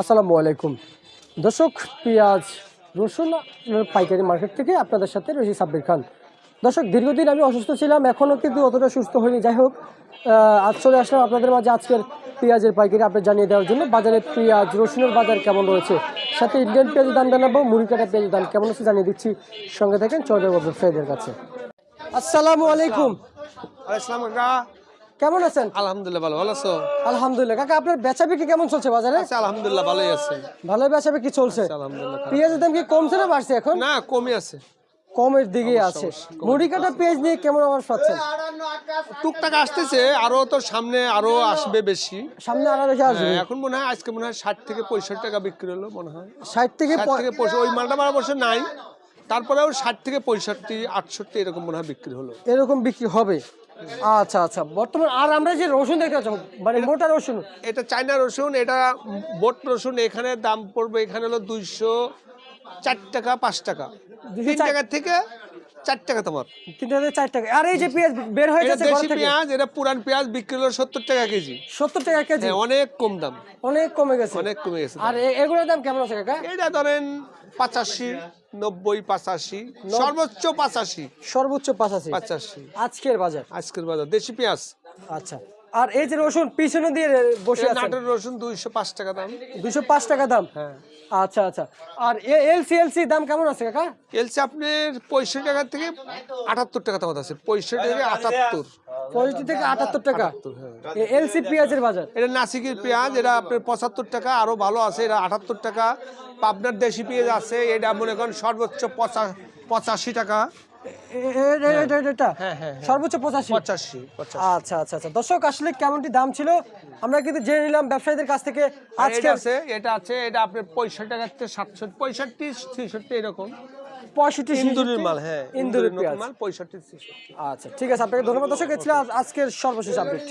আসসালামু আলাইকুম। দর্শক, পেঁয়াজ, রসুন পাইকারি মার্কেট থেকে আপনাদের সাথে রয়েছি সাব্বির খান। দর্শক, দীর্ঘদিন আমি অসুস্থ ছিলাম এখনও কিন্তু অতটা সুস্থ হয়নি যাই হোক আজ চলে আসলাম আপনাদের মাঝে আজকের পেঁয়াজের পাইকারি আপনি জানিয়ে দেওয়ার জন্য। বাজারে পেঁয়াজ, রসুনের বাজার কেমন রয়েছে? সাথে ইন্ডিয়ান পেঁয়াজের দাম জানাব মুড়ি কাটা পেঁয়াজের দাম কেমন আছে জানিয়ে দিচ্ছি। সঙ্গে থাকেন চৌধুরী ব্যবসায়ীদের কাছে। আসসালামু আলাইকুম। কেমন আছেন? আলহামদুলিল্লাহ ভালো ভালো আছো? আলহামদুলিল্লাহ। কাকা আপনার বেচা বিক্রি কেমন চলছে বাজারে? আচ্ছা আলহামদুলিল্লাহ ভালোই আছে। ভালো বেচা বিক্রি চলছে। আলহামদুলিল্লাহ পেঁয়াজের দাম কি কমছে না বাড়ছে এখন? না কমই আছে। কমের দিকে আছে। মুড়ি কাটা পেঁয়াজ নিয়ে কেমন আবার পাচ্ছেন টুকটাক আসতেছে আরও তো সামনে আরও আসবে বেশি। সামনে আরও বেশি আসবে। হ্যাঁ, এখন মনে হয় আজকে মনে হয় ষাট থেকে পঁয়ষট্টি টাকা বিক্রি হলো মনে হয়। ষাট থেকে থেকে ওই মালটা আমার বছর নাই। তারপরেও ষাট থেকে পঁয়ষট্টি আটষট্টি এরকম মনে হয় বিক্রি হলো। এরকম বিক্রি হবে? আচ্ছা আচ্ছা। বর্তমান আর আমরা যে রসুন দেখতে পাচ্ছি মানে মোটা রসুন। এটা চায়না রসুন এটা বোট রসুন এখানে দাম পড়বে এখানে হলো দুইশো চার টাকা পাঁচ টাকা। তিন টাকা থেকে চার টাকা তোমার। তিন থেকে চার টাকা। আর এই যে পেঁয়াজ বের হয়ে গেছে দেশি পেঁয়াজ এটা পুরান পেঁয়াজ বিক্রি হলো সত্তর টাকা কেজি। সত্তর টাকা কেজি? হ্যাঁ অনেক কম দাম। অনেক কমে গেছে। অনেক কমে গেছে। আর এগুলোর দাম কেমন আছে কাকা? এটা ধরেন পঁচাশি নব্বই পঁচাশি সর্বোচ্চ পঁচাশি। সর্বোচ্চ পাঁচাশি। পঁচাশি। আজকের বাজার? আজকের বাজার দেশি পেঁয়াজ। আচ্ছা। আর এই যে রসুন পিছনে দিয়ে বসে আছে নাটোর রসুন দুইশো পাঁচ টাকা দাম। দুশো পাঁচ টাকা দাম? হ্যাঁ। আচ্ছা আচ্ছা। আর এলসি এলসি দাম কেমন আছে কাকা? এলসি আপনার পঁয়ষট্টি টাকা থেকে আটাত্তর টাকা দাম আছে। পঁয়ষট্টি থেকে আটাত্তর। পঁয়ষট্টি থেকে আটাত্তর টাকা। হ্যাঁ। এলসি পেঁয়াজের বাজার। এটা নাসিকের পেঁয়াজ এটা আপনার পঁচাত্তর টাকা আরও ভালো আছে এটা আটাত্তর টাকা। পাবনার দেশি পেঁয়াজ আছে এটা মনে করেন সর্বোচ্চ পঁচা- পঁচাশি টাকা। হ্যাঁ, হ্যাঁ, সর্বোচ্চ পঁচাশি? আচ্ছা আচ্ছা আচ্ছা। দর্শক আসলে কেমনটি দাম ছিল? আমরা কিন্তু জেনে নিলাম ব্যবসায়ীদের কাছ থেকে আজকে আজকে আছে এটা আছে এটা আপনার পঁয়ষট্টি টাকা সাতষট্টি পঁয়ষট্টি ছেষট্টি এরকম। পঁয়ষট্টি ইন্দুরের মাল হ্যাঁ ইন্দুরের মাল পঁয়ষট্টি আচ্ছা ঠিক আছে আপনাকে ধন্যবাদ দর্শক এ আজকের সর্বশেষ আপডেট